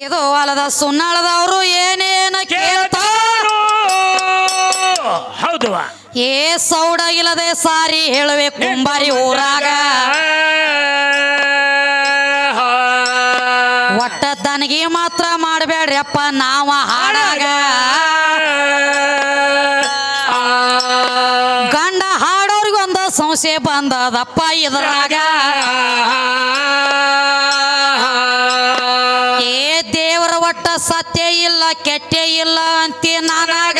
ಇದು ಅಲ್ಲದ ಸುನ್ನಾಳದವರು ಏನೇನ ಕೇಳ್ತಾರ? ಹೌದು. ಏ ಸೌಡ ಇಲ್ಲದೆ ಸಾರಿ ಹೇಳುವೆ ಕುಂಬಾರಿ ಊರಾಗ. ಒಟ್ಟ ದನಗಿ ಮಾತ್ರ ಮಾಡಬೇಡ್ರಪ್ಪ ನಾವ ಹಾಡಾಗ. ಗಂಡ ಹಾಡೋರ್ಗೊಂದ ಸಂಶಯ ಬಂದದಪ್ಪ ಇದ್ರಾಗ. ಒಟ್ಟ ಸತ್ಯ ಇಲ್ಲ ಕೆಟ್ಟೆ ಇಲ್ಲ ಅಂತಿ ನಾನಾಗ.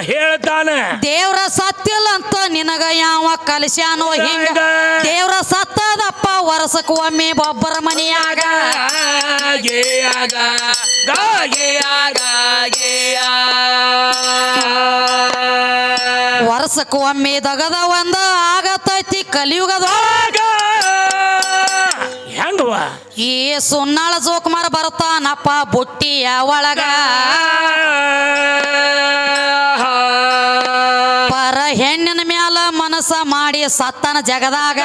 ಹೇಳ್ತಾನೆ. ದೇವ್ರ ಸತ್ತಿಲ್ಲ ಅಂತ ನಿನಗ ಯಾವ ಕಲಸ್ಯಾನೋ ಹಿಂಗ. ದೇವ್ರ ಸತ್ತದಪ್ಪ ವರ್ಷಕ್ಕೆ ಒಮ್ಮೆ ಒಬ್ಬರ ಮನೆಯಾಗ. ವರ್ಷಕ್ಕೆ ಒಮ್ಮೆ ದಗದ ಒಂದ ಆಗತೈತಿ ಕಲಿಯುಗದ. ಈ ಸುನ್ನಾಳ ಜೋಕುಮಾರ ಬರುತ್ತಾನಪ್ಪ ಬುಟ್ಟಿಯ ಒಳಗ. ಪರ ಹೆಣ್ಣಿನ ಮ್ಯಾಲ ಮನಸ ಮಾಡಿ ಸತ್ತನ ಜಗದಾಗ.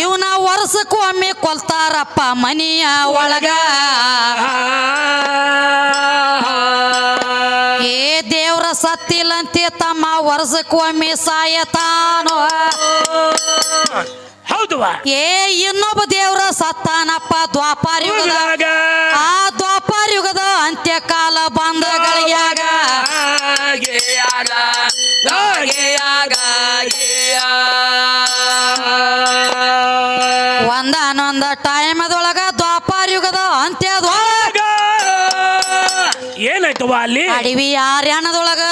ಇವನ ವರ್ಷಕ್ಕೆ ಒಮ್ಮೆ ಕೊಲ್ತಾರಪ್ಪ ಮನಿಯ ಒಳಗ. ಏ ದೇವ್ರ ಸತ್ತಿಲ್ಲಂತೆ ತಮ್ಮ ವರ್ಷಕ್ಕೊಮ್ಮೆ ಸಾಯತಾನೋ. ಏ ಇನ್ನೊಬ್ಬ ದೇವ್ರ ಸತ್ತಾನಪ್ಪ ದ್ವಾಪಾರ ಯುಗದ ಆ ದ್ವಾಪಾರ ಯುಗದ ಅಂತ್ಯಕಾಲ ಬಂದ ಒಂದಾನೊಂದ ಟೈಮದೊಳಗ ದ್ವಾಪಾರ ಯುಗದ ಅಂತ್ಯದೊಳಗ ಏನಾಯ್ತು ಅಲ್ಲಿ? ಅಡವಿ ಆರ್ಯಾಣದೊಳಗ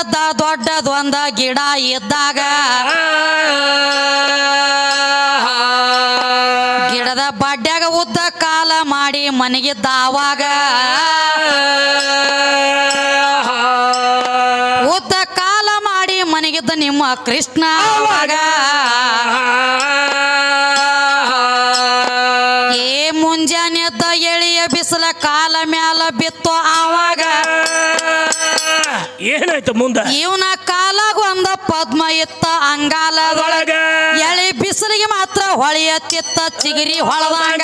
ದೊಡ್ಡದೊಂದ ಗಿಡ ಇದ್ದಾಗ. ಗಿಡದ ಬಡ್ಡ್ಯಾಗ ಉದ್ದ ಕಾಲ ಮಾಡಿ ಮನೆಗಿದ್ದ ಆವಾಗ ಉದ್ದ ಕಾಲ ಮಾಡಿ ಮನೆಗಿದ್ದ ನಿಮ್ಮ ಕೃಷ್ಣ ಆವಾಗ. ಏ ಮುಂಜಾನೆದ್ದ ಎಳೆಯ ಬಿಸಿಲ ಕಾಲ ಮ್ಯಾಲ ಬಿತ್ತು ಆವಾಗ. ಏನಾಯ್ತು ಮುಂದೆ? ಇವನ ಒಂದ ಪದ್ಮ ಇತ್ತ ಅಂಗಾಲದೊಳಗ ಎಳಿ ಬಿಸಿಲಿಗೆ ಮಾತ್ರ ಹೊಳೆಯತ್ತಿತ್ತ ಚಿಗಿರಿ ಹೊಳದಂಗ.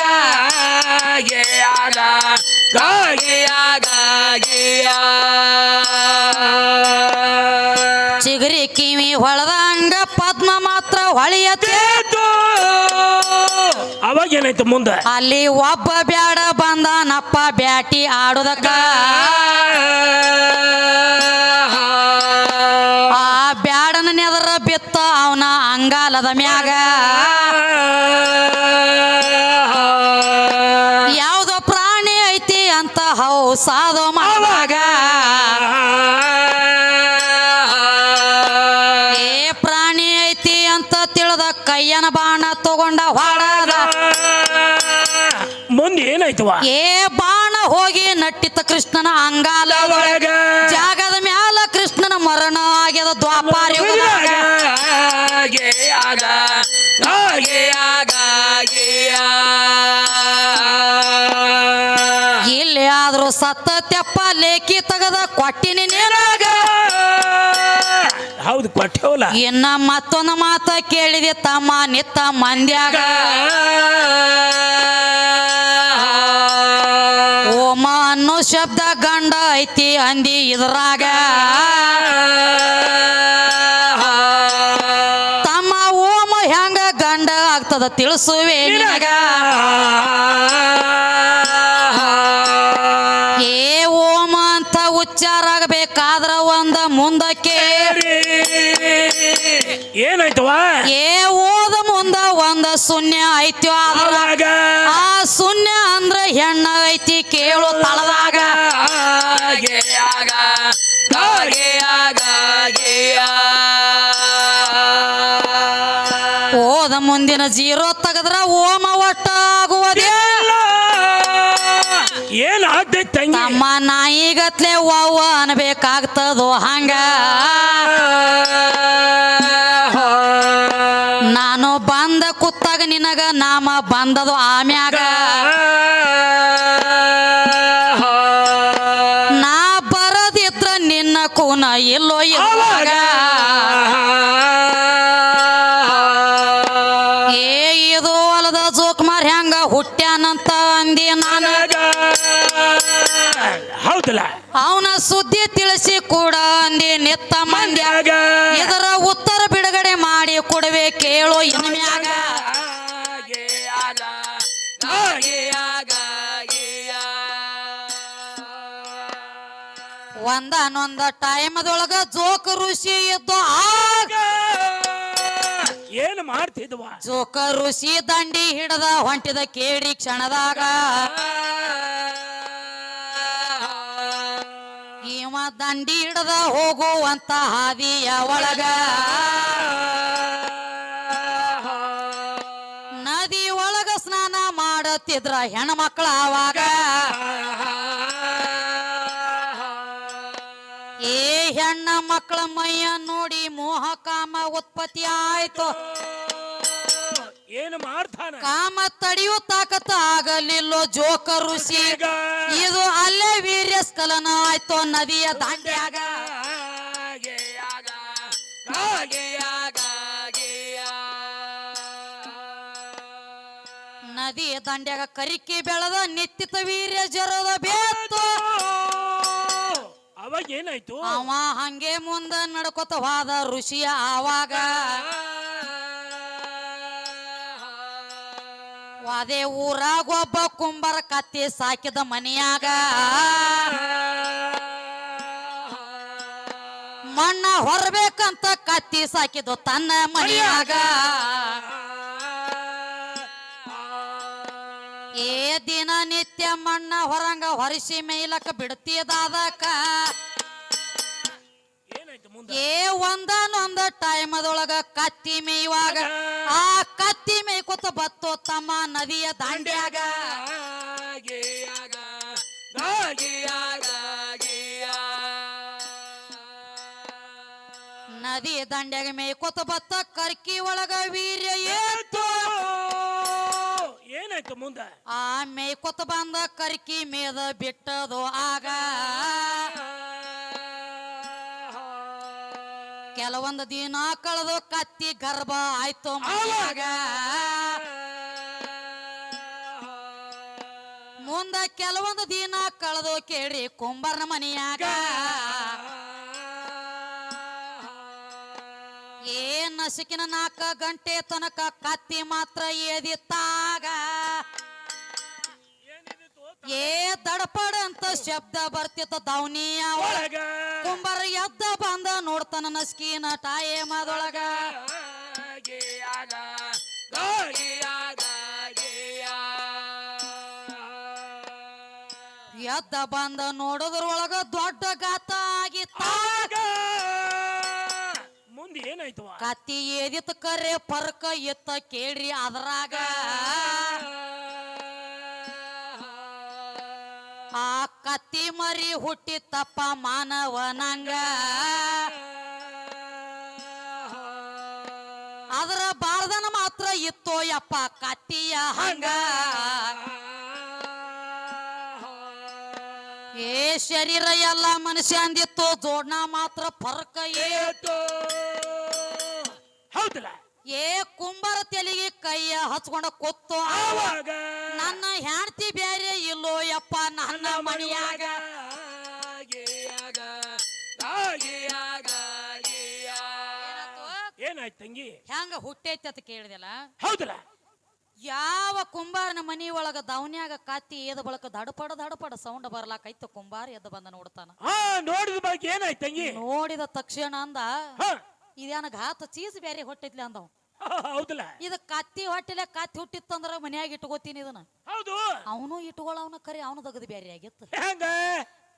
ಚಿಗರಿ ಕಿವಿ ಹೊಳದಂಗ ಪದ್ಮ ಮಾತ್ರ ಹೊಳೆಯತ್ತೆ ಅವಾಗ ಏನಾಯ್ತು ಮುಂದೆ? ಅಲ್ಲಿ ಒಬ್ಬ ಬ್ಯಾಡ ಬಂದನಪ್ಪ ಬ್ಯಾಟಿ ಆಡುದಕ್ಕ. ಬಿತ್ತ ಅವನ ಅಂಗಾಲದ ಮ್ಯಾಗ. ಯಾವುದೋ ಪ್ರಾಣಿ ಐತಿ ಅಂತ ಹೌಸಾದೋ ಮಾಡುವಾಗ. ಏ ಪ್ರಾಣಿ ಐತಿ ಅಂತ ತಿಳಿದ ಕೈಯನ ಬಾಣ ತಗೊಂಡ ಹೊಡದ. ಮುಂದೆ ಏನಾಯ್ತವ ಏ ಬಾಣ ಹೋಗಿ ನಟ್ಟಿತ ಕೃಷ್ಣನ ಅಂಗಾಲ ಜಾಗದ ಸತ್ತ ತೆಪ್ಪ ಲೇಖಿ ತಗದ ಕೊಟ್ಟಿನಿ ನೀನಾಗ. ಹೌದು ಕೊಟ್ಟೋಲ ಇನ್ನ ಮತ್ತೊಂದು ಮಾತ ಕೇಳಿದೆ ತಮ್ಮ ನಿತ್ತ ಮಂದ್ಯಾಗ. ಓಮ ಅನ್ನೋ ಶಬ್ದ ಗಂಡ ಐತಿ ಅಂದಿ ಇದ್ರಾಗ. ತಮ್ಮ ಓಮ ಹೆಂಗ ಗಂಡ ಆಗ್ತದ ತಿಳಿಸುವೆ ನಿನಗ. ಏನಾಯ್ತವ ಏ ಓದ ಮುಂದ ಒಂದ ಶೂನ್ಯ ಐತಿ ಆದ್ರ ಅವಾಗ ಆ ಶೂನ್ಯ ಅಂದ್ರ ಹೆಣ್ಣ ಐತಿ ಕೇಳು ತಳದಾಗ. ಓದ ಮುಂದಿನ ಜೀರೋ ತೆಗದ್ರ ಓಮ ಒಟ್ಟ ಆಗುವುದೇ ಏನ್ ತಂಗಿ? ತಮ್ಮ ನಾಯಿಗತ್ಲೆ ವಾವ ಅನ್ಬೇಕಾಗ್ತದೋ ಹಂಗ? ಬಂದ ಕುತ್ತಾಗ ನಿನಗ ನಾಮ ಬಂದದು ಆಮ್ಯಾಗ. ನಾ ಬರದಿದ್ರ ನಿನ್ನ ಕೂನ ಎಲ್ಲೋ ಇರುವಾಗ ಏ ಇದು ಹೊಲದ ಜೋಕುಮಾರ್ ಹೆಂಗ ಹುಟ್ಟ್ಯಾನಂತ ಅಂದಿ ನಾನು. ನನಗ. ಹೌದಲ್ಲ? ಅವನ ಸುದ್ದಿ ತಿಳಿಸಿ ಕೂಡ ಅಂದಿ ನಿತ್ತ ಮಂದ್ಯ. ಮಂದ್ಯಾಗ. ಇದರ ಉತ್ತರ ಬಿಡುಗಡೆ ಮಾಡಿ ಕೊಡವೆ ಕೇಳೋ ಇನ್ಮ್ಯಾಗ. ಒಂದಾನೊಂದ ಟೈಮದೊಳಗ ಜೋಕ ಋಷಿ ಇದ್ದು ಆಗ ಏನು ಮಾಡ್ತಿದ್ವ? ಜೋಕ ಋಷಿ ದಂಡಿ ಹಿಡದ ಹೊಂಟಿದ ಕೇಡಿ ಕ್ಷಣದಾಗ. ಇವ ದಂಡಿ ಹಿಡದ ಹೋಗುವಂತ ಹಾದಿಯ ಒಳಗ. ನದಿ ಒಳಗ ಸ್ನಾನ ಮಾಡತ್ತಿದ್ರ ಹೆಣ್ಮಕ್ಳ ಅವಾಗ ಮಕ್ಕಳ ಮೈಯ ನೋಡಿ ಮೋಹ ಕಾಮ ಉತ್ಪತ್ತಿ ಆಯ್ತು. ಏನು ಮಾಡ್ತಾನೆ? ಕಾಮ ತಡೆಯೋ ತಾಕತ್ತ ಆಗಲಿಲ್ಲೋ ಜೋಕ ಋಷಿ. ಇದು ಅಲ್ಲೇ ವೀರ್ಯ ಸ್ಖಲನ ಆಯ್ತು ನದಿಯ ದಾಂಡ್ಯಾಗ. ನದಿಯ ದಂಡ್ಯಾಗ ಕರಿಕೆ ಬೆಳೆದ ನಿತ್ಯತ ವೀರ್ಯ ಜರದ ಬೇತು. ಅವಾಗ ಏನಾಯ್ತು? ಅವ ಹಂಗೆ ಮುಂದ ನಡ್ಕೊತ ಹೋದ ಋಷಿಯ ಆವಾಗ ಅದೇ ಊರಾಗ ಒಬ್ಬ ಕುಂಬರ ಕತ್ತಿ ಸಾಕಿದ ಮನೆಯಾಗ. ಮಣ್ಣ ಹೊರಬೇಕಂತ ಕತ್ತಿ ಸಾಕಿದ ತನ್ನ ಮನೆಯಾಗ. ಏ ದಿನ ನಿತ್ಯ ಮಣ್ಣ ಹೊರಂಗ ಹೊರಿಸಿ ಮೇಲಕ್ಕ ಬಿಡ್ತಿದಾದಕ ಏನಾಯ್ತು ಮುಂದೆ? ಏ ಒಂದನೊಂದ ಟೈಮದೊಳಗ ಕತ್ತಿ ಮೇಯುವಾಗ ಆ ಕತ್ತಿ ಮೇಯ್ಕೊತ ಬತ್ತೋ ತಮ್ಮ ನದಿಯ ದಾಂಡ್ಯಾಗ. ನದಿ ದಂಡ್ಯಾಗ ಮೇಯ್ಕೊತ ಬತ್ತ ಕರ್ಕಿ ಒಳಗ ವೀರ್ಯ ಏತು ಏನಾಯ್ತು ಮುಂದೆ. ಆ ಮೇಯ್ಕೊತ ಬಂದ ಕರ್ಕಿ ಮೇದ ಬಿಟ್ಟದು ಆಗ. ಕೆಲವೊಂದು ದಿನ ಕಳೆದು ಕತ್ತಿ ಗರ್ಭ ಆಯ್ತು ಮಗ ಮುಂದ ಕೆಲವೊಂದು ದಿನ ಕಳೆದು ಕೇಳಿ ಕುಂಬರ್ನ ಮನೆಯಾಗ. ಏ ನಸುಕಿನ ನಾಲ್ಕ ಗಂಟೆ ತನಕ ಕತ್ತಿ ಮಾತ್ರ ಏದಿತ್ತಾಗ ಏ ದಡಪಡ ಅಂತ ಶಬ್ದ ಬರ್ತಿತ್ತು ದೌನಿಯ ಒಳಗ. ಕುಂಬರ ಎದ್ದ ಬಂದ ನೋಡ್ತಾನ ನಸ್ಕಿನ ಮಾದೊಳಗ. ಎದ್ದ ಬಂದ ನೋಡೋದ್ರೊಳಗ ದೊಡ್ಡ ಗಾತ ಆಗಿತ್ತ. ಆಗ. ಮುಂದೆ ಏನಾಯ್ತು ಕತ್ತಿ ಏದಿತ್ತು ಕರೆ ಪರ್ಕ ಎತ್ತ ಕೇಳ್ರಿ ಅದ್ರಾಗ. ಆ ಕತ್ತಿ ಮರಿ ಹುಟ್ಟಿತ್ತಪ್ಪ ಮಾನವನಂಗ. ಅದರ ಬಾಳ್ದನ ಮಾತ್ರ ಇತ್ತೋ ಯಪ್ಪ ಕತ್ತಿಯ ಹಂಗ. ಏ ಶರೀರ ಎಲ್ಲ ಮನುಷ್ಯ ಅಂದಿತ್ತು, ಜೋಡ್ನ ಮಾತ್ರ ಫರ್ಕ ಏಟು ಹೌದಲ್ಲ? ಏ ಕುಂಬರ ತೆಲಿಗೆ ಕೈಯ ಹಚ್ಕೊಂಡ ಕೊತ್ತು ಆವಾಗ ನನ್ನ ಹೆಂಡತಿ ಬೇರೆ ಇಲ್ಲೋ ಯಪ್ಪ ನನ್ನ ಮನೆಯಾಗ. ಏನಾಯ್ತು ತಂಗಿ? ಹೆಂಗ ಹುಟ್ಟೈತಿ ಅಂತ ಕೇಳಿದೆಲ್ಲ? ಹೌದಲ್ಲ ಯಾವ ಕುಂಬಾರನ ಮನಿ ಒಳಗ ದವನ್ಯಾಗ ಕತ್ತಿ ಏದ ಬಳಕ ದಡಪಡ ದಡಪಡ ಸೌಂಡ್ ಬರ್ಲಾಕೈತ ಕುಂಬಾರ ಎದ್ದು ಬಂದ ನೋಡ್ತಾನ. ನೋಡಿದ ಬಗ್ಗೆ ಏನಾಯ್ತು ತಂಗಿ? ನೋಡಿದ ತಕ್ಷಣ ಅಂದ ಇದೇನ ಘಾತ ಚೀಸ್ ಬೇರೆ ಹೊಟ್ಟಿದ್ಲೆ ಅಂದವ್. ಹೌದಿಲ್ಲ ಇದು ಕತ್ತಿ ಹೊಟ್ಟಿಲೆ ಕತ್ತಿ ಹುಟ್ಟಿತ್ತಂದ್ರ ಮನ್ಯಾಗ ಇಟ್ಕೋತೀನಿ ಇದನ್ನ. ಹೌದು? ಅವನು ಇಟ್ಕೊಳ್ಳವನ ಕರೆ ಅವನು ದಗದು ಬೇರೆ ಆಗಿತ್ತು. ಹೆಂಗ?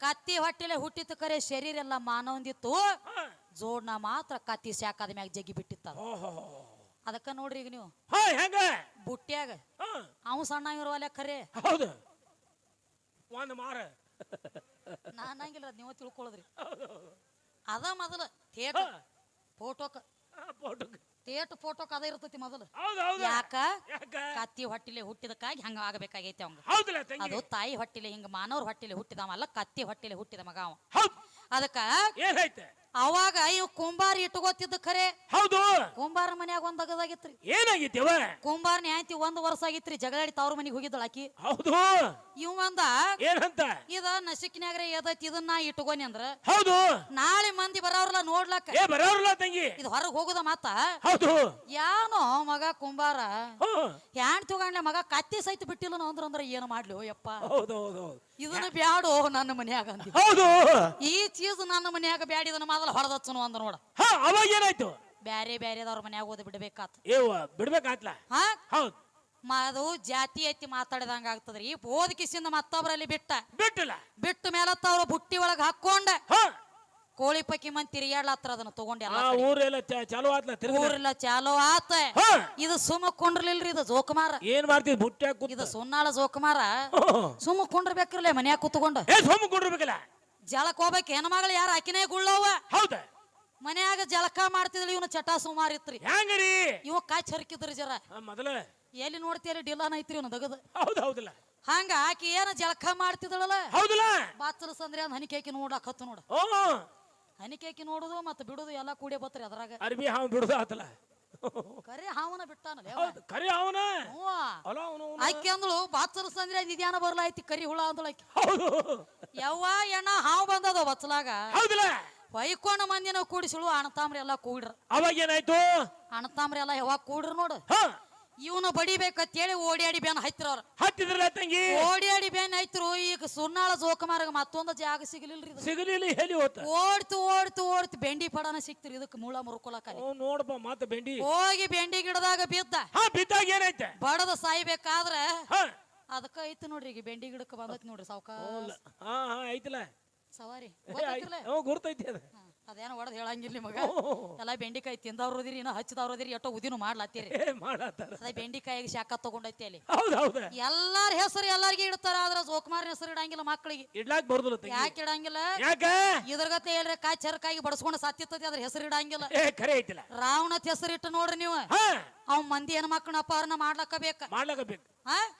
ಕತ್ತಿ ಹೊಟ್ಟಿಲೆ ಹುಟ್ಟಿತ್ತು ಕರೆ ಶರೀರ ಎಲ್ಲ ಮಾನವಂದಿತ್ತು. ಜೋಡ್ನ ಮಾತ್ರ ಕತ್ತಿ ಸಾಕಾದ ಮ್ಯಾಗ ಜಗ್ಗಿ ಬಿಟ್ಟಿತ್ತ ಅದಕ್ಕ ನೋಡ್ರಿ ಈಗ ನೀವು. ಬುಟ್ಟಿಯಾಗ ಹೆಂಗ? ಬುಟ್ಟ್ಯಾಗ. ಅವನು ಅವ ಸಣ್ಣ ಇರುವಲ್ಲ ಖರೆ ಹೌದು. ಒಂದು ಮಾರ. ನಾನಂಗಿಲ್ಲ ನೀವು ತಿಳ್ಕೊಳ್ಳೋದ್ರಿ ಅದ ಮೊದಲ ಥೇಟ್. ಫೋಟೋಕ್ ಆ, ಫೋಟೋ ಥೇಟ್ ಫೋಟೋಕ್ ಅದ ಇರ್ತೈತಿ ಮೊದಲು. ಹೌದು ಹೌದು. ಯಾಕ? ಯಾಕ? ಕತ್ತಿ ಹೊಟ್ಟಿಲೆ ಹುಟ್ಟಿದಕ್ಕಾಗಿ ಹಂಗ ಆಗಬೇಕಾಗೈತಿ ಅವಂಗ. ಹೌದಲ್ಲ ತಂಗಿ. ಅದು ತಾಯಿ ಹೊಟ್ಟಿಲೆ ಹಿಂಗ ಮಾನವ್ರ ಹೊಟ್ಟಿಲೆ ಹುಟ್ಟಿದವಲ್ಲ ಕತ್ತಿ ಹೊಟ್ಟಿಲೆ ಹುಟ್ಟಿದ ಮಗ ಅವ. ಹೌದು. ಅದಕ್ಕ ಅವಾಗ ಇವ್ ಕುಂಬಾರ ಇಟ್ಕೋತಿದ್ದ ಖರೆ. ಹೌದು. ಕುಂಬಾರ ಮನ್ಯಾಗ ಒಂದ್ ಅಗದಾಗಿತ್ರಿ. ಏನಾಗಿತ್ತವ ಕುಂಬಾರ ನ್ಯಾಯತಿ ಒಂದ್ ವರ್ಷ ಆಗಿತ್ರಿ ಜಗಳಾಡಿ ತವ್ರ ಮನಿಗ್ ಹೋಗಿದ್ದಳ ಆಕಿ. ಹೌದು. ಇವ್ ಅಂದ ಏನಂತ? ಇದ ನಸಿಕ್ನ್ಯಾಗ್ರೆ ಎದೈತಿ ಇದನ್ನ ನಾ ಇಟ್ಕೋನಿ ಅಂದ್ರ. ಹೌದು. ನಾಳೆ ಮಂದಿ ಬರೋರ್ಲ ನೋಡ್ಲಕ್ಕ. ಏ ಬರೋರ್ಲ ತಂಗಿ. ಇದು ಹೊರಗ್ ಹೋಗುದ ಮಾತ? ಹೌದು. ಯಾನೋ ಮಗ ಕುಂಬಾರ. ಹ್ಯಾಂಡ್ ತಗೊಂಡ್ಲೆ ಮಗ ಕತ್ತಿ ಸಹಿತ ಬಿಟ್ಟಿಲ್ಲ ಅಂದ್ರ ಅಂದ್ರ ಏನು ಮಾಡ್ಲಿ ಯಪ್ಪ. ಹೌದು ಹೌದು. ಹೌದು ಇದನ್ನ ಬ್ಯಾಡೋ ನನ್ನ ಮನ್ಯಾಗ ಹೌದು. ಈ ಚೀಸ್ ನನ್ನ ಮನ್ಯಾಗ ಬ್ಯಾಡ ಇದನ್ನ ಮೊದಲ ಹೊರದಚ್ಚನು ಅಂದ ನೋಡ. ಹಾ ಅವಾಗ ಏನಾಯ್ತು? ಬ್ಯಾರೆ ಬ್ಯಾರೆದವ್ರ ಮನ್ಯಾಗ ಓದ್ ಬಿಡ್ಬೇಕಾತ. ಏವ ಬಿಡ್ಬೇಕಾತ್ಲ? ಹಾ? ಹೌದು. ಮ- ಅದು ಜಾತಿ ಐತಿ ಮಾತಾಡಿದಂಗ ಆಗ್ತದ್ರಿ. ಓದಕಿಸಿಂದ ಮತ್ತೊಬ್ರಲ್ಲಿ ಬಿಟ್ಟ. ಬಿಟ್ಟಿಲ್ಲ. ಬಿಟ್ಟ ಮೇಲತ್ತ ಅವ್ರ ಬುಟ್ಟಿ ಒಳಗ ಹಾಕೊಂಡ ಹಾ. ಕೋಳಿ ಪಕ್ಕಿ ಮಂದಿ ತಿರುಗಾಡ್ಲತ್ರ ಅದನ್ನ ತಗೊಂಡೆ ಆ ಊರೆಲ್ಲ ಚ- ಚಾಲು ಆತ್ಲ ತಿರ್ಗ ಊರೆಲ್ಲ ಚಾಲೋ ಆತ. ಹಾ. ಇದು ಸುಮ್ಮ ಕುಂಡ್ರಲಿಲ್ರಿ ಇದು ಜೋಕುಮಾರ. ಏನ್ ಮಾಡ್ತೀವಿ ಬುಟ್ಟಿ ಹಾಕಿ ಇದು ಸುನ್ನಾಳ ಜೋಕುಮಾರ. ಸುಮ್ಮ ಕುಂಡ್ರಬೇಕ್ರಲ್ಲ ಮನ್ಯಾಗ ಕೂತ್ಕೊಂಡ. ಏ ಸೋಮ ಕೊಡಿರ್ಬೇಕಲ್ಲ. ಜಳಕ್ ಹೋಗ್ಬೇಕು. ಹೆಣ್ಮಗಳು ಮಗಳು ಯಾರ ಆಕಿನೇ ಗುಳ್ಳವ ಹೌದ. ಮನ್ಯಾಗ ಜಳಕ ಮಾಡ್ತಿದ್ಲಿ ಇವನು ಚಟ ಸುಮಾರ್ ಇತ್ರಿ. ಹೆಂಗರಿ? ಇವ ಕಾಚ್ ಚರ್ಕಿದ್ರಿ ಜರ. ಆ, ಮೊದಲ. ಎಲ್ಲಿ ನೋಡ್ತೀರಿ ಡಿಲಾನ ಐತ್ರಿ ಇವನು ದಗದ. ಹೌದು ಹೌದಿಲ್ಲ. ಹಂಗ ಆಕಿ ಏನ ಜಳಕ ಮಾಡ್ತಿದಳಲ್ಲ? ಹೌದಲ್ಲ. ಬಾಚಲಸ್ ಅಂದ್ರೆ ಅಂದ್ ಹನಿಕೇಕಿ ನೋಡಕ್ ಹತ್ತು ನೋಡ. ಓ ಹನಿಕೇಕಿ ನೋಡುದು ಮತ್ತೆ ಬಿಡುದು ಎಲ್ಲ ಕೂಡಿ ಬತ್ರಿ ಅದ್ರಾಗ. ಅರ್ಬಿ ಹಾವ್ ಬಿಡುದು ಆತಲ್ಲ. ಕರೆ ಹಾವನ ಬಿಟ್ಟಾನಲ್ಲ. ಹೌದು ಕರಿ ಅವನ. ಅಲ್ಲ ಅವನು ಆಕಿ ಅಂದಳು ಬಾಚಲಸ್ ಅಂದ್ರೆ ನಿಧ್ಯಾನ ಬರ್ಲಾಯ್ತಿ ಕರಿ ಹುಳ ಅಂದಳು ಆಕಿ. ಹೌದು. ಯವ್ವ ಎಣ್ಣ ಹಾವು ಬಂದದ ಬಚ್ಚಲಾಗ ಹೌದಲ್ಲ. ವೈಕೋಣ ಮಂದಿನ ಕೂಡಿಸಳು ಅಣತಾಮ್ರಿ ಎಲ್ಲ ಕೂಡ್ರ. ಅವಾಗ ಏನಾಯ್ತು? ಅಣತಾಮ್ರಿ ಎಲ್ಲ ಯಾವಾಗ ಕೂಡ್ರ ನೋಡು. ಇವನು ಬಡಿಬೇಕಂತೇಳಿ ಓಡಿಯಾಡಿ ಬೇನ್ ಹತ್ತಿರ ಅವ್ರ ಹತ್ತಿದ್ರಲ್ಲ ತಂಗಿ? ಓಡಿಯಾಡಿ ಬೇನ್ ಹೈತ್ರು ಈಗ ಸುರ್ನಾಳ ಜೋಕುಮಾರಗ ಮತ್ತೊಂದು ಜಾಗ ಸಿಗಲಿಲ್ರಿ ಇದು. ಸಿಗಲಿಲ್ಲ ಹೇಳಿ ಹೋತ? ಓಡ್ತು ಓಡ್ತು ಓಡ್ತು ಬೆಂಡಿ ಪಡನ ಸಿಕ್ತಿರಿ ಇದಕ್ಕೆ ಮೂಳ ಮುರ್ಕೊಳಕ ನೋಡಬ ನೋಡಪ್ಪ ಮಾತ ಬೆಂಡಿ. ಹೋಗಿ ಬೆಂಡಿ ಗಿಡದಾಗ ಬಿದ್ದ. ಹಾ ಬಿದ್ದಾಗ ಏನೈತೆ? ಬಡದ ಸಾಯ್ಬೇಕಾದ್ರೆ ಹಾ. ಅದಕ್ಕ ಐತಿ ನೋಡ್ರಿ ಈಗ ಬೆಂಡಿ ಗಿಡಕ್ಕೆ ಬಂದತ್ ನೋಡ್ರಿ ಸಾವ್ಕಾಸ ಹಾ ಹಾ ಐತಲ್ಲ. ಸವಾರಿ ಗೊತ್ತೈತಿರ್ಲೆ? ಹ್ಞೂ ಗುರ್ತೈತಿ ಅದ. ಹಾ, ಅದೇನೋ ಹೊಡೆದು ಹೇಳಂಗಿಲ್ಲ ಮಗ ಎಲ್ಲ ಬೆಂಡಿಕಾಯಿ ತಿಂದವ್ರದಿರಿ ಇನ್ನ ಹಚ್ಚಿದವ್ರದಿರಿ ಎಷ್ಟೋ ಉದಿನೂ ಮಾಡ್ಲಾತ್ತೀರಿ. ಮಾಡತ್ತಾರ ಅದೇ ಬೆಂಡಿಕಾಯಿಗೆ ಶಾಖ ತಗೊಂಡೈತಿ ಅಲ್ಲಿ. ಹೌದು ಹೌದ. ಎಲ್ಲಾರ ಹೆಸರು ಎಲ್ಲಾರ್ಗಿ ಇಡ್ತಾರ ಆದ್ರ ಜೋಕುಮಾರ್ ಹೆಸರು ಇಡಂಗಿಲ್ಲ ಮಕ್ಕಳಿಗೆ ಇಡ್ಲಾಕ್ ಬರ್ದಲ್ಲ ಯಾಕೆ ಇಡಂಗಿಲ್ಲ? ಯಾಕ? ಇದ್ರಗತ್ತೆ ಹೇಳ್ರಿ ಕಾಯಿ ಚರಕಾಗಿ ಬಡಸ್ಕೊಂಡು ಸತ್ತಿತ್ತತಿ ಅದ್ರ ಹೆಸರು ಇಡಂಗಿಲ್ಲ. ಏ ಖರೆ ಐತಿಲ್ಲ. ರಾವಣತ್ ಹೆಸರು ಇಟ್ಟು ನೋಡ್ರಿ ನೀವು. ಅವ್ ಮಂದಿ ಮಕ್ಕಳ ಅಪಹರಣ ಮಾಡ್ಲಕ್ಕ ಬೇಕ ಮಾಡ್ಲಾಕ ಬೇಕು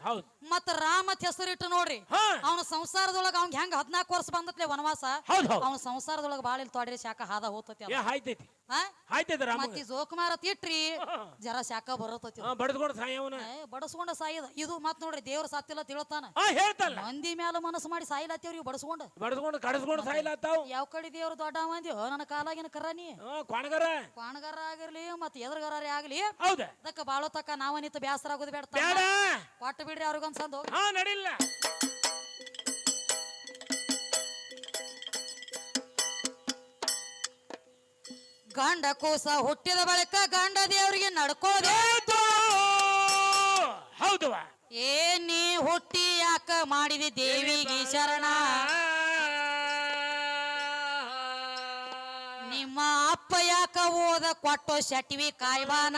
ಹೌದು. ಮತ್ತ ರಾಮತ್ ಹೆಸರು ಇಟ್ಟು ನೋಡ್ರಿ. ಅವನ ಸಂಸಾರದೊಳಗ ಅವ್ನ್ ಹೆಂಗ್ ಹದ್ನಾಲ್ಕು ವರ್ಷ ಬಂದತ್ಲೆ ವನವಾಸ ಹೌದು ಹೌದು. ಅವನ ಸಂಸಾರದೊಳಗ ಬಾಳ ಇಲ್ಲಿ ತೊಡ್ರಿ ಶಾಖ ಹಾದ ಹೋತತಿ ಏ ಹಾಯ್ತೈತಿ. ರಾಮ ಮತ್ತಿ ಜೋಕುಮಾರ ತಿಟ್ರಿ ಜರ ಶಾಖ ಬರತತಿ ಹಾ ಬಡದ್ಕೊಂಡು ಸಾಯವನ ಬಡಸ್ಕೊಂಡ ಸಾಯದ ಇದು ಮತ್ ನೋಡ್ರಿ ದೇವ್ರ ಸತ್ತಿಲ್ಲ ತಿಳತಾನ. ಮಂದಿ ಮ್ಯಾಲ ಮನಸ್ಸು ಮಾಡಿ ಸಾಯಿಲತ್ತೇವ್ರಿ ಇವ್ ಬಡಸ್ಕೊಂಡ. ಬಡದ್ಕೊಂಡು ಕಡಸ್ಕೊಂಡು ಸಾಯಿಲತ್ತಾವ್. ಯಾವ ಕಡೆ ದೇವ್ರ ದೊಡ್ಡ ಮಂದಿ ನನ್ನ ಕಾಲಾಗಿನ ಕರಾನಿ ಕೊಣಗರ ಕೊಣಗರ ಕ್ವಾಣಗಾರ. ಆಗಿರ್ಲಿ ಮತ್ ಎದುರುಗಾರ ಆಗ್ಲಿ. ಹೌದ. ಅದಕ್ಕ ಬಾಳೋ ತಕ್ಕ ನಾವ ನಿಂತ ಬ್ಯಾಸರ ಆಗೋದು ಬೇಡ ಕೊಟ್ಟು ಬಿಡ್ರಿ ಅವ್ರಿಗೊಂದ್ ಸಂದು. ನಡಿಲ್ಲ. ಗಂಡ ಕೂಸ ಹುಟ್ಟಿದ ಬಳಿಕ ಗಂಡ ದೇವರಿಗೆ ನಡ್ಕೋದು. ಹೌದು ಏ ನೀ ಹುಟ್ಟಿ ಯಾಕ ಮಾಡಿದಿ ದೇವಿಗೆ ಶರಣ? ನಿಮ್ಮ ಅಪ್ಪ ಯಾಕ ಓದ ಕೊಟ್ಟೋ ಶಟಿವಿ ಕಾಯ್ವಾನ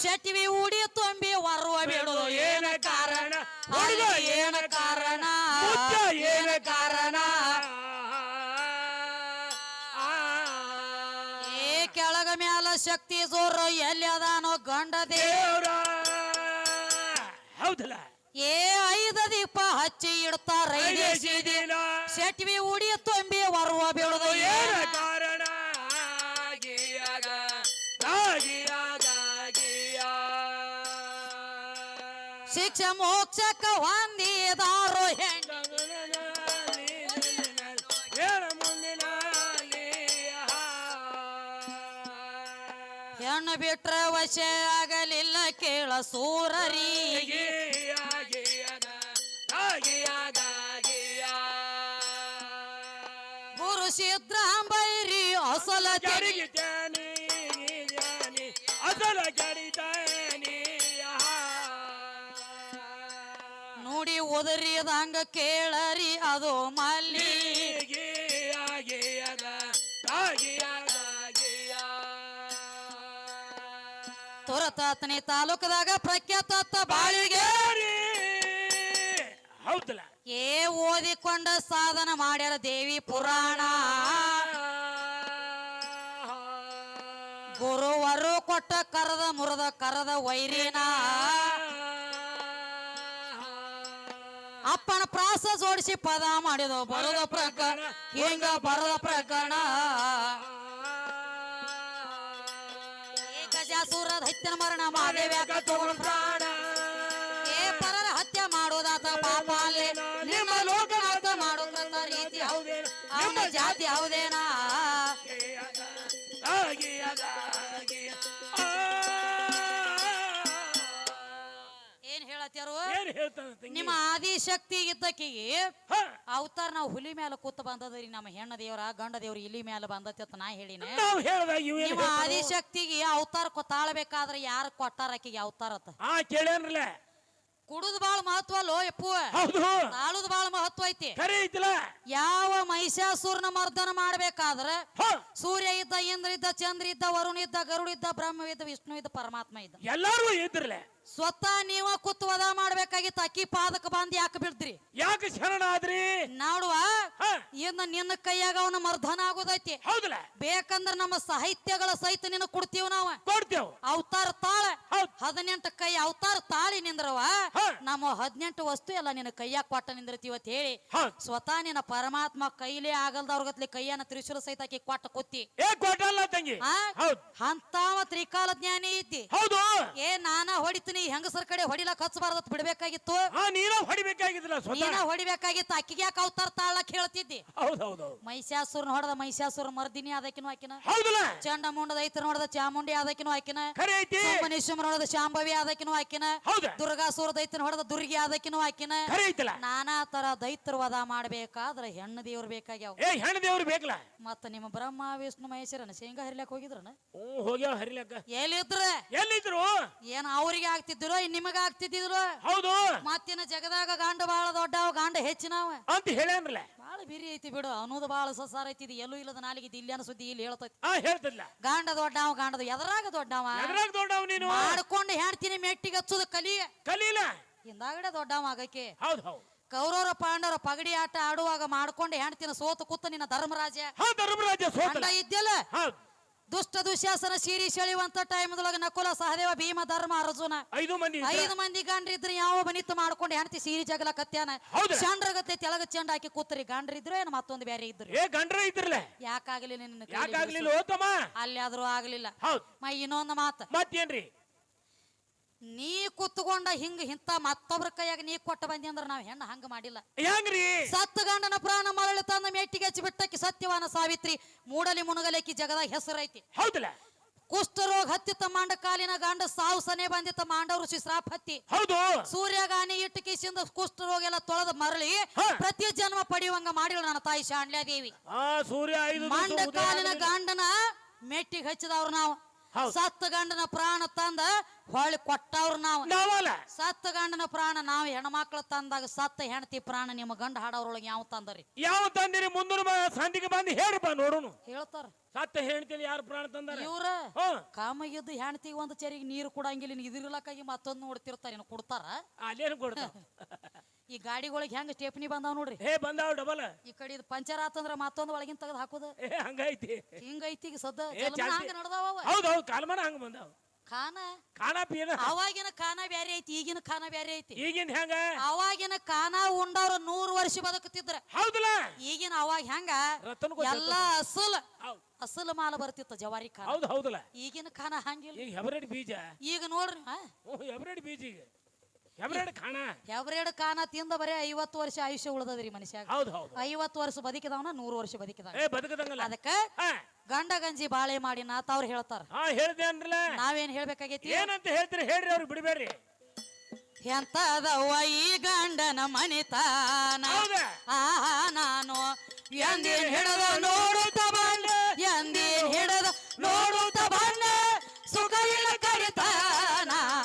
ಶಟಿವಿ ಉಡಿ ತುಂಬಿ ವರುವ ಬಿಡೋದು ಏನ ಕಾರಣ? ಏನ ಕಾರಣ? ಏನ ಶಕ್ತಿ ಜೋರು ಎಲ್ಲಿ ಅದಾನೋ ಗಂಡ ದೇವ್ ದೇವ್ರ! ಹೌದಲ್ಲ? ಏ ಐದ ದೀಪ ಹಚ್ಚಿ ಇಡ್ತಾರ ಶಟ್ವಿ ಉಡಿ ತುಂಬಿ ಬರುವ ಬೀಳುದು ಏನ? ಕಾರಣ? ಆಗಿಯಾಗ ಆಗಿಯಾಗ ಆಗಿಯ. ಶಿಕ್ಷೆ ಮೋಕ್ಷಕ್ಕ ಹೊಂದಿದಾರು ಹೆಣ್ಣ ಬಿಟ್ರ ವಶ ಆಗಲಿಲ್ಲ ಕೇಳ ಸೂರರಿ. ಗುರು ಸಿದ್ರಾಂಬೈರಿ ಅಸಲ ಅಸಲ ನುಡಿ ಉದರಿದಂಗ ಕೇಳರಿ ಅದು ಮಲ್ಲಿ. ತುರತಾತನಿ ತಾಲೂಕದಾಗ ಪ್ರಖ್ಯಾತ ಬಾಳಿಗೆ. ಹೌದಲ್ಲ? ಏ ಓದಿಕೊಂಡ ಸಾಧನ ಮಾಡ್ಯಾರ ದೇವಿ ಪುರಾಣ. ಗುರುವರು ಕೊಟ್ಟ ಕರದ ಮುರದ ಕರದ ವೈರಿನ. ಅಪ್ಪನ ಪ್ರಾಸ ಜೋಡಿಸಿ ಪದ ಮಾಡಿದ ಬರದ ಪ್ರಕರಣ ಹಿಂಗ ಬರದ ಪ್ರಕರಣ. ದೈತ್ಯನ ಮರಣ ಪ್ರಾಣ ಏ ಪರರ ಹತ್ಯೆ ಮಾಡೋದಾತ ಪಾಪ ಅಲ್ಲೇ. ನಿಮ್ಮ ಲೋಕನಾಥ ಮಾಡೋ ರೀತಿ ಹೌದೇನ? ನಮ್ಮ ಜಾತಿ ಹೌದೇನಾ? ಹೇಳ್ತಾನ ನಿಮ್ಮ ಆದಿಶಕ್ತಿ ಇದ್ದಕ್ಕಿಗೆ ಅವತಾರ ನಾವು ಹುಲಿ ಮೇಲೆ ಕೂತ್ ಬಂದದ್ರಿ ನಮ್ಮ ಹೆಣ್ಣ ದೇವ್ರ ಗಂಡ ದೇವ್ರ ಇಲಿ ಮೇಲೆ ಬಂದತಿ ಅಂತ ನಾ ಹೇಳಿನ. ನಾವ್ ಹೇಳ್ದಾಗ ಇವೇನ್ ನಿಮ್ಮ? ಆದಿಶಕ್ತಿಗೆ ಅವತಾರ ಕೊ- ತಾಳ್ಬೇಕಾದ್ರೆ ಯಾರು ಕೊಟ್ಟಾರ ಆಕಿಗೆ ಅವತಾರ ಹಾ ಕೇಳೇನ್ರಲ್ಲ ಕುಡುದ್ ಬಾಳ ಮಹತ್ವ ಅಲ್ಲೋ ಎಪ್ಪು. ಹೌದು. ತಾಳುದ್ ಬಾಳ ಮಹತ್ವ ಐತಿ. ಐತಿಲ್ಲ. ಯಾವ ಮಹಿಷಾಸುರನ ಮರ್ದನ ಮಾಡ್ಬೇಕಾದ್ರ ಹ, ಸೂರ್ಯ ಇದ್ದ ಇಂದ್ರ ಇದ್ದ ಚಂದ್ರ ಇದ್ದ ವರುಣ ಇದ್ದ ಗರುಡ ಇದ್ದ ಬ್ರಹ್ಮ ಇದ್ದ ವಿಷ್ಣು ಇದ್ದ ಪರಮಾತ್ಮ ಇದ್ದ. ಎಲ್ಲಾರು ಇದ್ರಲ್ಲ. ಸ್ವತಃ ನೀವ ಕೂತ್ ವದ ಮಾಡ್ಬೇಕಾಗಿತ್ತು. ಅಕ್ಕಿ ಪಾದಕ ಬಂದ್ ಯಾಕೆ ಬಿಡ್ದ್ರಿ? ಯಾಕೆ ಶರಣ ಆದ್ರಿ? ನೋಡುವ ಹ, ಇನ್ನ ನಿನ್ನ ಕೈಯಾಗ ಅವನ ಮರ್ಧನ ಆಗೋದೈತಿ. ಹೌದಲ್ಲ ಬೇಕಂದ್ರ ನಮ್ಮ ಸಾಹಿತ್ಯಗಳ ಸಹಿತ ನಿನ್ನ ಕೊಡ್ತೀವ್ ನಾವ? ಕೊಡ್ತೇವ್. ಅವತಾರ ತಾಳ. ಹೌದ್. ಹದಿನೆಂಟು ಕೈ ಅವತಾರ ತಾಳಿ ನಿಂದ್ರವ? ಹ. ನಮ್ಮ ಹದಿನೆಂಟು ವಸ್ತು ಎಲ್ಲ ನಿನ್ನ ಕೈಯಾಗ ಕೊಟ್ಟ ನಿಂದಿರ್ತೀವಿ ಅಂತ ಹೇಳಿ. ಹೌದ್ ಸ್ವತಃ ನಿನ್ನ ಪರಮಾತ್ಮ ಕೈಲೇ ಆಗಲ್ದವ್ರಗತ್ಲಿ ಕೈಯನ್ನ ತ್ರಿಶೂಲ ಸಹಿತ ಆಕಿ ಕೊಟ್ಟ ಕೊತ್ತಿ. ಏ ಕೊಟ್ಟಲ್ಲ ತಂಗಿ. ಆ? ಹೌದ್. ಅಂತಾವ ತ್ರಿಕಾಲ ಜ್ಞಾನಿ ಐತಿ ಹೌದು. ಹೊಡಿತೀನಿ ಹೆಂಗಸರ ಕಡೆ ಹೊಡಿಲಕ್ ಹಚ್ಚಬಾರ್ದತ್ ಬಿಡ್ಬೇಕಾಗಿತ್ತು. ಹಾ ನೀನ ಹೊಡಿಬೇಕಾಗಿದ್ರಲ್ಲ ನೀನ ಸ್ವತಃ ಹೊಡಿಬೇಕಾಗಿತ್ತು ಅಕ್ಕಿಗೆ ಯಾಕೆ ಅವತಾರ ತಾಳಕ್ ಹೇಳ್ತಿದ್ದಿ? ಹೌದ್ ಹೌದ್ ಹೌದ್ ಮಹಿಷಾಸುರನ ಹೊಡೆದ ಮಹಿಷಾಸುರ ಮರ್ದಿನಿ ಅದಕ್ಕಿನೂ ಆಕಿನ. ಹೌದಲ್ಲ. ಚಂಡ ಮುಂಡದ ಐತರ ನೋಡದ ಚಾಮುಂಡಿ ಅದಕ್ಕಿನೂ ಆಕಿನ. ಖರೆ ಐತಿ. ನೋಡದ ಶಾಂಭವಿ ಅದಕ್ಕಿನೂ ಆಕಿನ. ಹೌದ. ದುರ್ಗಾಸುರ ದೈತನ ಹೊಡೆದ ದುರ್ಗಿ ಅದಕ್ಕಿನೂ ಆಕಿನ. ಖರೆ ಐತಲ್ಲ. ನಾನಾ ತರ ದೈತ್ರ ವಧ ಮಾಡ್ಬೇಕಾದ್ರ ಹೆಣ್ಣು ದೇವ್ರ ಬೇಕಾಗ್ಯಾವ. ಏ ಹೆಣ್ಣು ದೇವ್ರು ಬೇಕಲ್ಲ. ಮತ್ತ ನಿಮ್ಮ ಬ್ರಹ್ಮ ವಿಷ್ಣು ಮಹೇಶ್ವರನ ಶೇಂಗಾ ಹರಿಲಕ್ ಹೋಗಿದ್ರನ? ಹ್ಞೂ ಹೋಗ್ಯಾವ ಹರಿಲಕ್ಕ. ಎಲ್ಲಿದ್ರ? ಎಲ್ಲಿದ್ರು? ಏನ್ ಅವ್ರಿಗೆ ಆಗ್ತಿದ್ದಿರೋ ಆಗ್ತಿದ್ರು ನಿಮಗ ಆಗ್ತಿದ್ದಿದ್ರು? ಹೌದು. ಮತ್ತಿನ ಜಗದಾಗ ಗಾಂಡ ಬಾಳ ದೊಡ್ಡವ ಗಾಂಡ ಹೆಚ್ಚಿನವ. ಅಂತ ಹೇಳ್ಯಾನ್ರಲ್ಲ. ಬಾಳ ಬಿರಿ ಐತಿ ಬಿಡು ಅನ್ನೋದು ಬಾಳ ಸಸಾರ ಐತಿ ಇದು ಎಲ್ಲೂ ಇಲ್ಲದ ನಾಲಿಗೆ ಇಲ್ಲಿ ಸುದ್ದಿ ಇಲ್ಲಿ ಹೇಳ್ತೈತಿ. ಹೇಳ್ತಿಲ್ಲ ಹೇಳ್ತಿದ್ಲ. ಗಾಂಡ ದೊಡ್ಡವ ಗಾಂಡದ ಎದರಾಗ ದೊಡ್ಡವ? ಎದ್ರಾಗ ದೊಡ್ಡವ್ ನೀನು? ಮಾಡ್ಕೊಂಡು ಹೆಣ್ತೀನಿ ಮೆಟ್ಟಿಗೆ ಹಚ್ಚುದು ಕಲಿ. ಕಲೀಲ. ಹಿಂದಾಗಡೆ ದೊಡ್ಡವ ಆಗಕ್ಕೆ. ಹೌದು ಹೌದು. ಕೌರವರ ಪಾಂಡವರ ಪಗಡಿ ಆಟ ಆಡುವಾಗ ಮಾಡ್ಕೊಂಡು ಹೆಣ್ತಿನ ಸೋತು ಕೂತ ನಿನ್ನ ಧರ್ಮರಾಜ ಧರ್ಮರಾಜ ಸೋತ ಇದ್ದಲ್ಲ ದುಷ್ಟ ದುಶ್ಯಾಸನ ಸೀರಿ ಸೆಳೆಯುವಂತ ಟೈಮ್ದೊಳಗ ನಕುಲ ಸಹದೇವ ಭೀಮ ಧರ್ಮ ಅರ್ಜುನ ಐದು ಮಂದಿ ಐದು ಮಂದಿ ಗಂಡ್ರಿದ್ರ ಯಾವ ಬನಿತ್ ಮಾಡ್ಕೊಂಡು ಹೆಣ್ತಿ ಸೀರಿ ಜಗಲ ಕತ್ಯಾನ? ಹೌದು. ಚಂಡ್ರಗತ್ತೆ ತೆಳಗ ಚಂಡ ಹಾಕಿ ಕೂತ್ರಿ ಗಂಡ್ರಿದ್ರು ಏನು ಮತ್ತೊಂದು ಬೇರೆ ಇದ್ರು? ಏ ಗಂಡ್ರ ಇದ್ರಲ್ಲ? ಯಾಕಾಗ್ಲಿಲ್ಲ ನಿನ್ನ ಯಾಕಾಗ್ಲಿಲ್ಲ ಅಲ್ಲಿ ಆದ್ರೂ ಆಗ್ಲಿಲ್ಲ. ಮ ಇನ್ನೊಂದು ಮಾತು. ಮತ್ತೇನ್ರಿ? ನೀ ಕುತ್ಕೊಂಡ ಹಿಂಗ ಹಿಂತ ಮತ್ತೊಬ್ರ ಕೈಯಾಗ ನೀ ಕೊಟ್ಟ ಬಂದಿ ಅಂದ್ರ ನಾವ್ ಹೆಣ್ಣ ಹಂಗ ಮಾಡಿಲ್ಲ. ಹೆಂಗ್ರಿ? ಸತ್ತ ಗಂಡನ ಪ್ರಾಣ ಮರಳಿ ತಂದ ಮೆಟ್ಟಿಗೆ ಹಚ್ಚಿ ಬಿಟ್ಟಕ್ಕೆ ಸತ್ಯವಾನ ಸಾವಿತ್ರಿ ಮೂಡಲಿ ಮುನುಗಲೇಕಿ ಜಗದಾಗ ಹೆಸರೈತಿ. ಹೌದಲ್ಲ? ಕುಷ್ಠರೋಗ ಹತ್ತಿತ್ತ ಮಾಂಡ ಕಾಲಿನ ಗಂಡ ಸಾವು ಸನೆ ಬಂದಿತ್ತ ಮಾಂಡ ಋಷಿ ಶ್ರಾಪ್ ಹತ್ತಿ ಹೌದು. ಸೂರ್ಯಗಾನಿ ಇಟ್ಟು ಕಿಸಿಂದ ಕುಷ್ಠರೋಗ ಎಲ್ಲ ತೊಳೆದ ಮರಳಿ ಪ್ರತಿ ಜನ್ಮ ಪಡೆಯುವಂಗ ಮಾಡಿಳು ನನ್ನ ತಾಯಿ ಶಾಂಡ್ಯಾದೇವಿ ಆ ಸೂರ್ಯ ಐದು ದಿವ್ಸ ಮಂಡ ಉದಯ ಕಾಲಿನ. ಗಂಡನ ಮೆಟ್ಟಿಗೆ ಹಚ್ಚಿದವ್ರು ನಾವು. ಸತ್ತ ಗಂಡನ ಪ್ರಾಣ ತಂದ ಹೊಳ್ಳಿ ಕೊಟ್ಟವ್ರು ನಾವು. ನಾವಲ್ಲ. ಸತ್ತ ಗಂಡನ ಪ್ರಾಣ ನಾವು ಹೆಣ್ಮಕ್ಳು ತಂದಾಗ ಸತ್ತ ಹೆಣ್ತಿ ಪ್ರಾಣ ನಿಮ್ಮ ಗಂಡ ಹಾಡೋರೊಳಗೆ ಯಾವ ತಂದರಿ? ಯಾವ ತಂದಿರಿ? ಮುಂದಿನ ಸಂದಿಗೆ ಸಂಧಿಗೆ ಬಂದು ಹೇಳ್ರಪ್ಪ ನೋಡೋನು. ಹೇಳ್ತಾರ. ಸತ್ತ ಹೇಳ್ತೀನಿ ಯಾರು ಪ್ರಾಣ ತಂದಾರ? ಇವ್ರ ಕಾಮಗಿದ್ದು ಹೆಣ್ತಿಗೆ ಒಂದು ಚರಿಗೆ ನೀರು ಕೊಡಂಗಿಲ್ಲ ಇದಿರ್ಲಕ್ಕಾಗಿ ಮತ್ತೊಂದು ನೋಡ್ತಿರ್ತಾರ ಏನು ಕೊಡ್ತಾರ? ಅಲ್ಲೇನು ಕೊಡ್ತಾವ ಈ ಗಾಡಿಗಳಿಗೆ ಹೆಂಗ್ ಸ್ಟೇಪ್ನಿ ಬಂದಾವ್ ನೋಡ್ರಿ? ಹೇ ಬಂದಾವ್ ಡಬಲ್ ಈ ಕಡೆ ಇದು ಪಂಚರ್ ಆತಂದ್ರ ಮತ್ತೊಂದು ಒಳಗಿನ ತೆಗೆದು ಹಾಕೋದು. ಏ ಹಂಗೈತಿ. ಹಿಂಗೈತಿ ಈಗ ಸದ್ದ ಏ. ಹಂಗ ನಡ್ದಾವ ಅವ. ಹೌದ್ ಹೌದ್ ಕಾಲ್ಮನ ಹಂಗ ಬಂದಾವ್. ಖಾನ ಖಾನ ಪಿಯನ ಅವಾಗಿನ ಖಾನ ಬ್ಯಾರೆ ಐತಿ ಈಗಿನ ಖಾನ ಬ್ಯಾರೆ ಐತಿ. ಈಗಿನ ಹೆಂಗ? ಅವಾಗಿನ ಖಾನ ಉಂಡವ್ರ ನೂರ್ ವರ್ಷ ಬದುಕುತ್ತಿದ್ರ. ಹೌದಲ್ಲ ಈಗಿನ ಅವಾಗ ಹೆಂಗ? ರತನ್ ಗೊತ್ತ- ಎಲ್ಲ ಅಸಲ್. ಹೌದ್. ಅಸಲ್ ಮಾಲ ಬರ್ತಿತ್ತ ಜವಾರಿ ಖಾನ ಹೌದು ಹೌದಲ್ಲ ಈಗಿನ ಖಾನ ಹಂಗಿಲ್ಲ. ಈಗ ಹೆಬ್ರೇಡ್ ಬೀಜ. ಈಗ ನೋಡ್ರಿ ಹಾ? ಹ್ಞೂ ಬೀಜ ಈಗ. ಎವರೇಡ್ ಕಾಣ? ಎವರೇಡ್ ಕಾಣ ತಿಂದ ಬರೇ ಐವತ್ತು ವರ್ಷ ಆಯುಷ್ಯ ಉಳಿದದ್ರಿ ಮನುಷ್ಯ ಹೌದು ಹೌದು ಐವತ್ತು ವರ್ಷ ಬದುಕಿದವನ ನೂರು ವರ್ಷ ಬದುಕಿದವ ಏ ಬದುಕದಂಗಲ್ಲ. ಅದಕ್ಕ ಗಂಡ ಗಂಜಿ ಬಾಳೆ ಮಾಡಿ ನಾ ಅವ್ರು ಹೇಳ್ತಾರ. ಹಾ ಹೇಳ್ದೆ ನಾವೇನ್ ಹೇಳ್ಬೇಕಾಗೈತಿ? ಏನಂತ ಹೇಳ್ತೀರಿ ಹೇಳ್ರಿ ಅವ್ರಿಗೆ ಬಿಡಬೇಡ್ರಿ. ಎಂತದವ್ವ ಈ ಗಂಡನ ಮಣಿತಾನ ಹೌದ? ಆ ನಾನು ಎಂದೇನ್ ಹಿಡದ ನೋಡುತ್ತ ಬಣ್ಣ ಎಂದೇನ್ ಹಿಡದ ನೋಡುತ್ತ ಬಣ್ಣ ಸುಖ ಇಲ್ಲ ಕಡಿತಾನ?